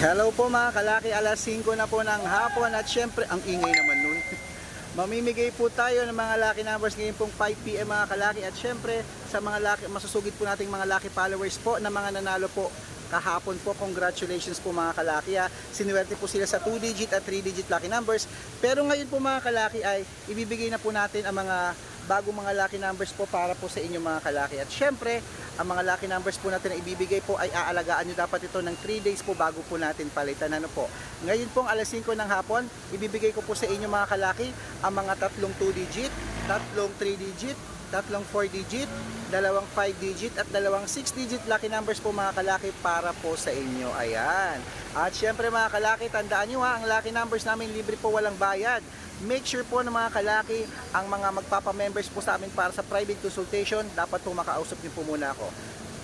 Hello po mga kalaki, alas 5 na po ng hapon at syempre ang ingay naman nun. Mamimigay po tayo ng mga lucky numbers ngayon pong 5pm mga kalaki at syempre sa mga lucky, masusugid po nating mga lucky followers po na mga nanalo po kahapon po. Congratulations po mga kalaki ha. Sinuwerte po sila sa 2 digit at 3 digit lucky numbers. Pero ngayon po mga kalaki ay ibibigay na po natin ang mga bago mga lucky numbers po para po sa inyo mga kalaki. At syempre, ang mga lucky numbers po natin na ibibigay po ay aalagaan nyo dapat ito ng 3 days po bago po natin palitan. Ano po? Ngayon pong alas 5 ng hapon, ibibigay ko po sa inyo mga kalaki ang mga tatlong 2 digit, tatlong 3 digit, tatlong 4 digit, dalawang 5 digit at dalawang 6 digit lucky numbers po mga kalaki para po sa inyo. Ayan. At syempre mga kalaki, tandaan nyo ha, ang lucky numbers namin libre po walang bayad. Make sure po na mga kalaki, ang mga magpapa-members po sa amin para sa private consultation, dapat po makausap niyo po muna ako.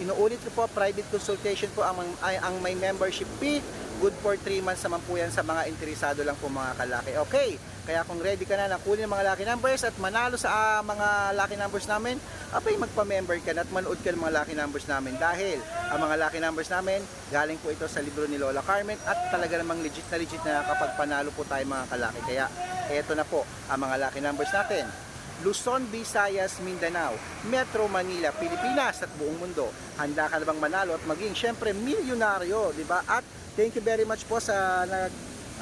Inuulit ko po, private consultation po ang, ay, ang may membership fee. Good for 3 months naman po yan sa mga interesado lang po mga kalaki. Okay, kaya kung ready ka na na kunin mga lucky numbers at manalo sa ah, mga lucky numbers namin, abay magpa-member ka na at manood ka ng mga lucky numbers namin dahil ang mga lucky numbers namin galing po ito sa libro ni Lola Carmen at talaga namang legit na legit na kapag panalo po tayo mga kalaki. Kaya eto na po ang mga lucky numbers natin. Luzon, Visayas, Mindanao, Metro Manila, Pilipinas at buong mundo. Handa ka na bang manalo at maging syempre milyonaryo, di ba? At thank you very much po sa nag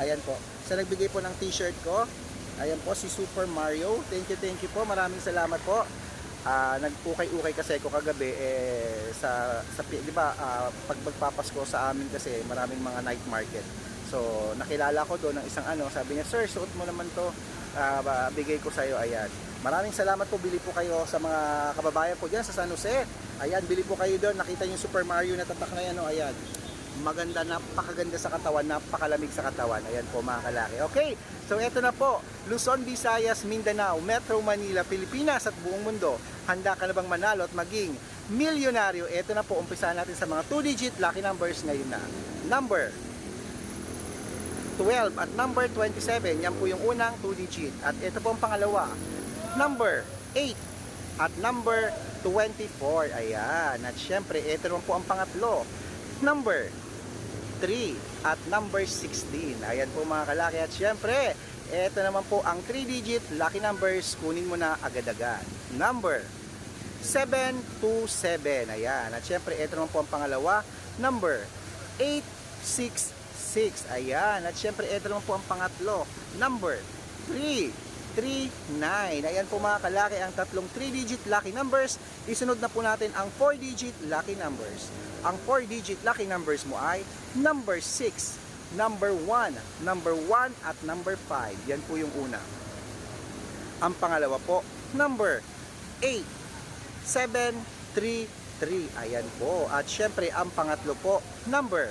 ayan po, sa nagbigay po ng t-shirt ko. Ayan po si Super Mario. Thank you, thank you po. Maraming salamat po. Ah, nagukay-ukay kasi ako kagabi eh sa sa di ba ah, pag magpapasko sa amin kasi maraming mga night market. So, nakilala ko doon ng isang ano, sabi niya, "Sir, suot mo naman 'to. Ba- bigay ko sa iyo." Ayan. Maraming salamat po, bili po kayo sa mga kababayan ko diyan sa San Jose. Ayan, bili po kayo doon. Nakita niyo Super Mario na tatak na yan, oh, ayan. Maganda, napakaganda sa katawan, napakalamig sa katawan. Ayan po mga kalaki. Okay, so eto na po. Luzon, Visayas, Mindanao, Metro Manila, Pilipinas at buong mundo. Handa ka na bang manalo at maging milyonaryo? Eto na po, umpisahan natin sa mga 2-digit lucky numbers ngayon na. Number 12 at number 27, yan po yung unang 2 digit. At ito po ang pangalawa, number 8 at number 24. Ayan. At syempre, ito naman po ang pangatlo, number 3 at number 16. Ayan po mga kalaki. At syempre, ito naman po ang 3 digit lucky numbers. Kunin mo na agad-agad. Number 727. Ayan. At syempre, ito naman po ang pangalawa, number 866. Ayan. At syempre, ito naman po ang pangatlo, number 339. Ayan po mga kalaki, ang tatlong 3-digit lucky numbers. Isunod na po natin ang 4-digit lucky numbers. Ang 4-digit lucky numbers mo ay number 6, number 1, number 1 at number 5. Yan po yung una. Ang pangalawa po, number 8, 7, 3, 3. Ayan po. At syempre, ang pangatlo po, number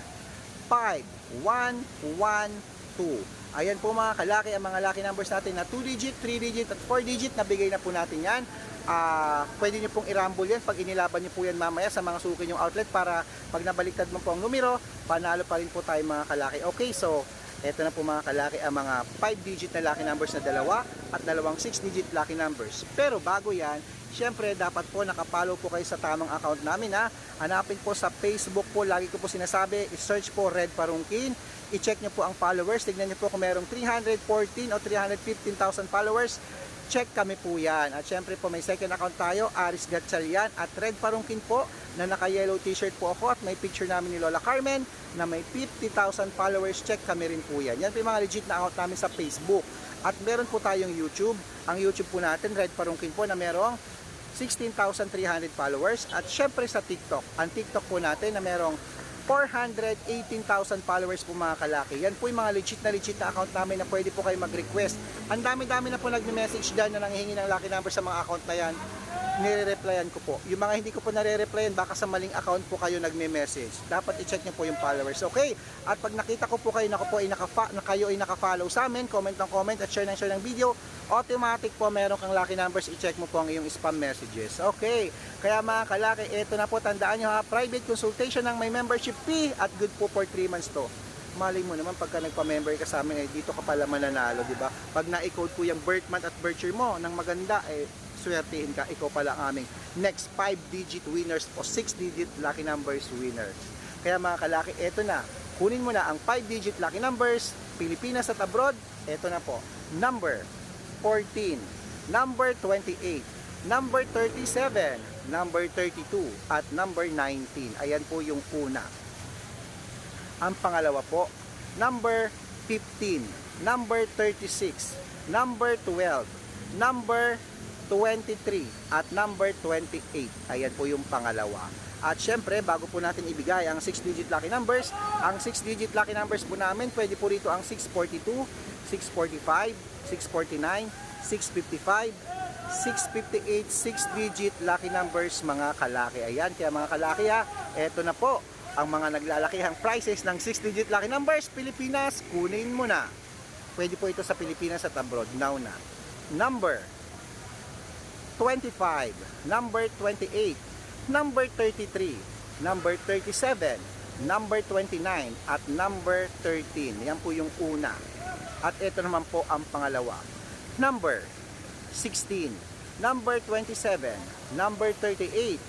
5, 1, 1, 2. Ayan po mga kalaki, ang mga lucky numbers natin na 2 digit, 3 digit at 4 digit, nabigay na po natin yan. Ah, pwede nyo pong i-rumble yan pag inilaban nyo po yan mamaya sa mga suki nyong outlet para pag nabaliktad mo po ang numero, panalo pa rin po tayo mga kalaki. Okay, so eto na po mga kalaki ang mga 5 digit na lucky numbers na dalawa at dalawang 6 digit lucky numbers. Pero bago yan, syempre dapat po nakapollow po kayo sa tamang account namin ha. Hanapin po sa Facebook po, lagi ko po sinasabi, i-search po Red Parungkin. I-check nyo po ang followers. Tignan nyo po kung merong 314 o 315,000 followers. Check kami po yan. At syempre po may second account tayo, Aris Gatchalian at Red Parungkin po na naka-yellow t-shirt po ako at may picture namin ni Lola Carmen na may 50,000 followers. Check kami rin po yan. Yan po yung mga legit na account namin sa Facebook. At meron po tayong YouTube. Ang YouTube po natin, Red Parungkin po na merong 16,300 followers. At syempre sa TikTok. Ang TikTok po natin na merong 418,000 followers po mga kalaki. Yan po yung mga legit na legit na account namin na pwede po kayo mag-request. Ang dami-dami na po nagme-message dyan na nanghihingi ng lucky number sa mga account na yan. Nire-replyan ko po. Yung mga hindi ko po nare-replyan, baka sa maling account po kayo nagme-message. Dapat i-check nyo po yung followers. Okay? At pag nakita ko po kayo na, po ay naka na kayo ay naka-follow sa amin, comment ng comment at share ng share ng video, automatic po meron kang lucky numbers, i-check mo po ang iyong spam messages. Okay? Kaya mga kalaki, ito na po, tandaan nyo ha, private consultation ng may membership fee at good po for 3 months to. Malay mo naman pagka nagpa-member ka sa amin, eh, dito ka pala mananalo, di ba? Pag na-code po yung birth month at birth year mo ng maganda, eh, swertihin ka, ikaw pala ang aming next 5-digit winners o 6-digit lucky numbers winners. Kaya mga kalaki, eto na, Kunin mo na ang 5-digit lucky numbers, Pilipinas at abroad. Ito na po. Number 14, number 28, number 37, number 32, at number 19. Ayan po yung una. Ang pangalawa po, number 15, number 36, number 12, number 23, at number 28. Ayan po yung pangalawa. At syempre, bago po natin ibigay ang 6-digit lucky numbers, ang 6-digit lucky numbers po namin, pwede po rito ang 642, 645, 649, 655, 658, 6-digit lucky numbers mga kalaki. Ayan, kaya mga kalaki ha, eto na po ang mga naglalakihang prices ng 6-digit lucky numbers, Pilipinas, kunin mo na. Pwede po ito sa Pilipinas at abroad, now na. Number 25, number 28, number 33, number 37, number 29, at number 13. Yan po yung una. At ito naman po ang pangalawa. Number 16, number 27, number 38,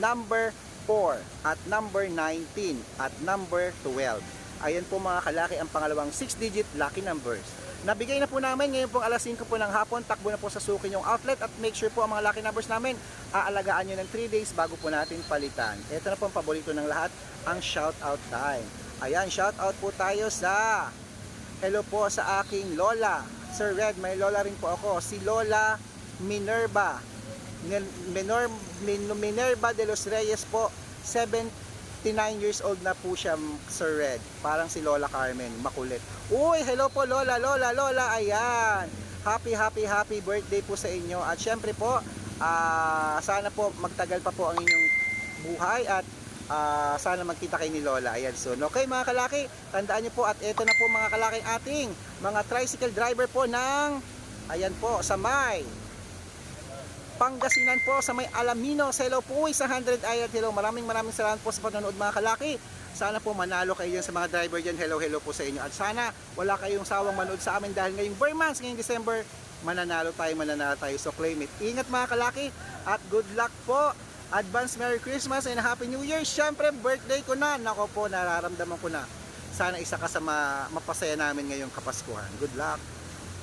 number 4, at number 19, at number 12. Ayan po mga kalaki ang pangalawang 6-digit lucky numbers. Nabigay na po namin ngayon pong alas 5 po ng hapon. Takbo na po sa sukin yung outlet at make sure po ang mga lucky numbers namin aalagaan nyo ng 3 days bago po natin palitan. Ito na po ang paborito ng lahat, ang shout out time. Ayan, shout out po tayo sa hello po sa aking lola. Sir Red, may lola rin po ako. Si Lola Minerva. Minor, Min- Minerva de los Reyes po. 79 years old na po siya, Sir Red. Parang si Lola Carmen, makulit. Uy, hello po Lola, Lola, Lola. Ayan. Happy, happy, happy birthday po sa inyo. At syempre po, ah, sana po magtagal pa po ang inyong buhay at ah, sana magkita kayo ni Lola. Ayan soon. Okay mga kalaki, tandaan nyo po at ito na po mga kalaking ating mga tricycle driver po ng ayan po sa may Pangasinan po sa may Alamino. Sa hello po sa 100 Ayat. Hello, maraming maraming salamat po sa panonood mga kalaki. Sana po manalo kayo dyan sa mga driver dyan. Hello, hello po sa inyo. At sana wala kayong sawang manood sa amin dahil ngayong Burmans, ngayong December, mananalo tayo, mananalo tayo. So claim it. Ingat mga kalaki at good luck po. Advance Merry Christmas and Happy New Year. Siyempre, birthday ko na. Nako po, nararamdaman ko na. Sana isa ka sa ma- mapasaya namin ngayong Kapaskuhan. Good luck.